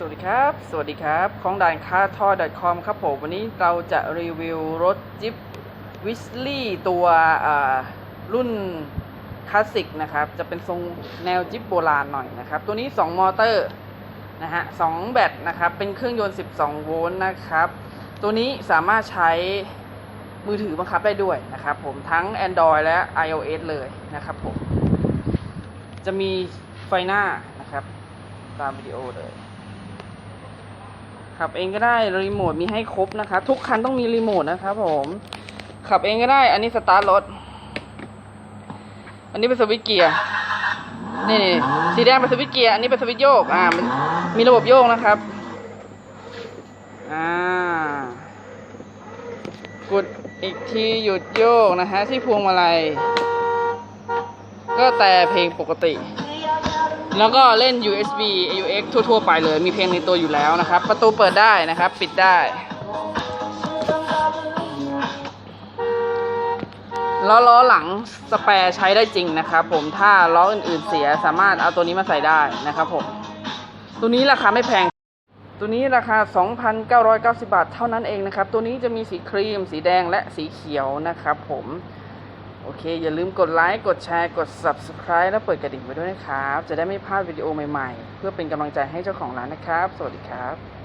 สวัสดีครับ สวัสดีครับ ของด่านคาทอ .com ครับผม วันนี้เราจะรีวิวรถจิ๊บวิสลี่ตัวรุ่นคลาสสิกนะครับ จะเป็นทรงแนวจิ๊บโบราณหน่อยนะครับ ตัวนี้ 2 มอเตอร์นะฮะสองแบตนะครับ เป็นเครื่องยนต์ 12 โวลต์นะครับ ตัวนี้สามารถใช้มือถือบังคับได้ด้วยนะครับผม ทั้ง Android และ iOS เลยนะครับผม จะมีไฟหน้านะครับ ตามวิดีโอเลย ขับเองก็ได้รีโมทมีให้ครบนะครับทุกคันต้องมีรีโมทนะครับผมขับเองก็ได้ อันนี้สตาร์ทรถ อันนี้เป็นสวิตเกียร์นี่นี่สีแดงเป็นสวิตเกียร์อันนี้เป็นสวิตโยกอ่ามันมีระบบโยกนะครับอ่ากดอีกทีหยุดโยกนะฮะที่พวงมาลัยก็แต่เพลงปกติ แล้วก็เล่น USB AUX ทั่ว ๆ ไปเลย มีเพลงในตัวอยู่แล้วนะครับ ประตูเปิดได้นะครับ ปิดได้ ล้อล้อหลังสแปร์ใช้ได้จริงนะครับผม ถ้าล้ออื่น ๆ เสียสามารถเอาตัวนี้มาใส่ได้นะครับผม ตัวนี้ราคาไม่แพง ตัวนี้ราคา 2,990 บาทเท่านั้นเองนะครับ ตัวนี้จะมีสีครีม สีแดงและสีเขียวนะครับผม โอเค อย่าลืมกดไลค์กดแชร์กด Subscribe และเปิดกระดิ่งไว้ด้วยนะครับ จะได้ไม่พลาดวิดีโอใหม่ๆ เพื่อเป็นกำลังใจให้เจ้าของร้านนะครับ สวัสดีครับ